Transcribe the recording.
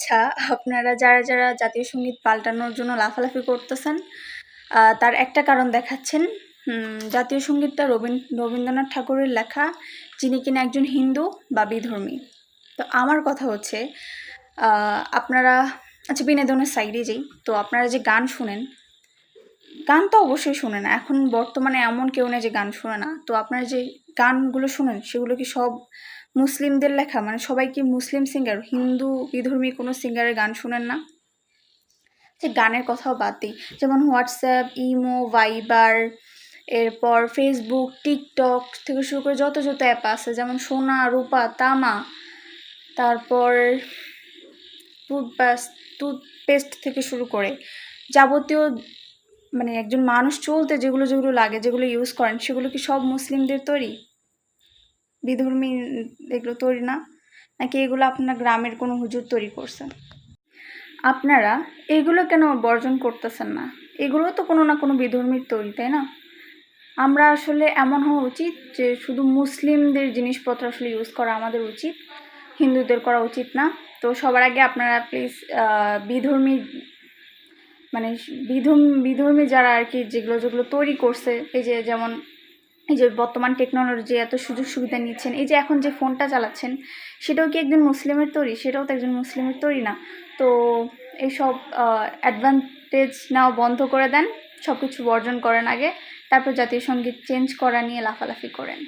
আচ্ছা আপনারা যারা যারা জাতীয় সংগীত পাল্টানোর জন্য লাফালাফি করতেছেন তার একটা কারণ দেখাচ্ছেন। জাতীয় সঙ্গীতটা রবীন, রবীন্দ্রনাথ ঠাকুরের লেখা, যিনি কিনা একজন হিন্দু বা বিধর্মী। তো আমার কথা হচ্ছে আপনারা আচ্ছা বিনোদনের সাইডে যেই। তো আপনারা যে গান শুনেন, গান তো অবশ্যই শুনে না। এখন বর্তমানে এমন কেউ নেই যে গান শুনে না। তো আপনারা যে গানগুলো শুনেন, সেগুলো কি সব মুসলিমদের লেখা মানে সবাই কি মুসলিম সিঙ্গার হিন্দু বিধর্মী কোনো সিঙ্গারের গান শোনেন না? যে গানের কথাও বাদ দিই। যেমন হোয়াটসঅ্যাপ, ইমো, ভাইবার, এরপর ফেসবুক, টিকটক থেকে শুরু করে যত যত অ্যাপ আছে, যেমন সোনা, রূপা, তামা, তারপর টুথপেস্ট টুথপেস্ট থেকে শুরু করে যাবতীয় মানে একজন মানুষ চলতে যেগুলো যেগুলো লাগে, যেগুলো ইউজ করেন, সেগুলো কি সব মুসলিমদের তৈরি? বিধর্মী এগুলো তৈরি না? নাকি এগুলো আপনার গ্রামের কোনো হুজুর তৈরি করছে? আপনারা এগুলো কেন বর্জন করতেছেন না? এগুলো তো কোনো না কোনো বিধর্মীর তৈরি, তাই না? আমরা আসলে এমন হওয়া উচিত যে শুধু মুসলিমদের জিনিসপত্র আসলে ইউজ করা আমাদের উচিত, হিন্দুদের করা উচিত না। তো সবার আগে আপনারা প্লিজ বিধর্মী মানে বিধর্মী বিধর্মী যারা আর কি যেগুলো যেগুলো তৈরি করছে, এই যে যেমন এই যে বর্তমান টেকনোলজি এত সুযোগ সুবিধা নিচ্ছেন, এই যে এখন যে ফোনটা চালাচ্ছেন, সেটাও কি একজন মুসলিমের তৈরি? সেটাও তো একজন মুসলিমের তৈরি না। তো এইসব অ্যাডভান্টেজ নাও বন্ধ করে দেন সব কিছু বর্জন করেন আগে, তারপর জাতীয় সংগীত চেঞ্জ করা নিয়ে লাফালাফি করেন।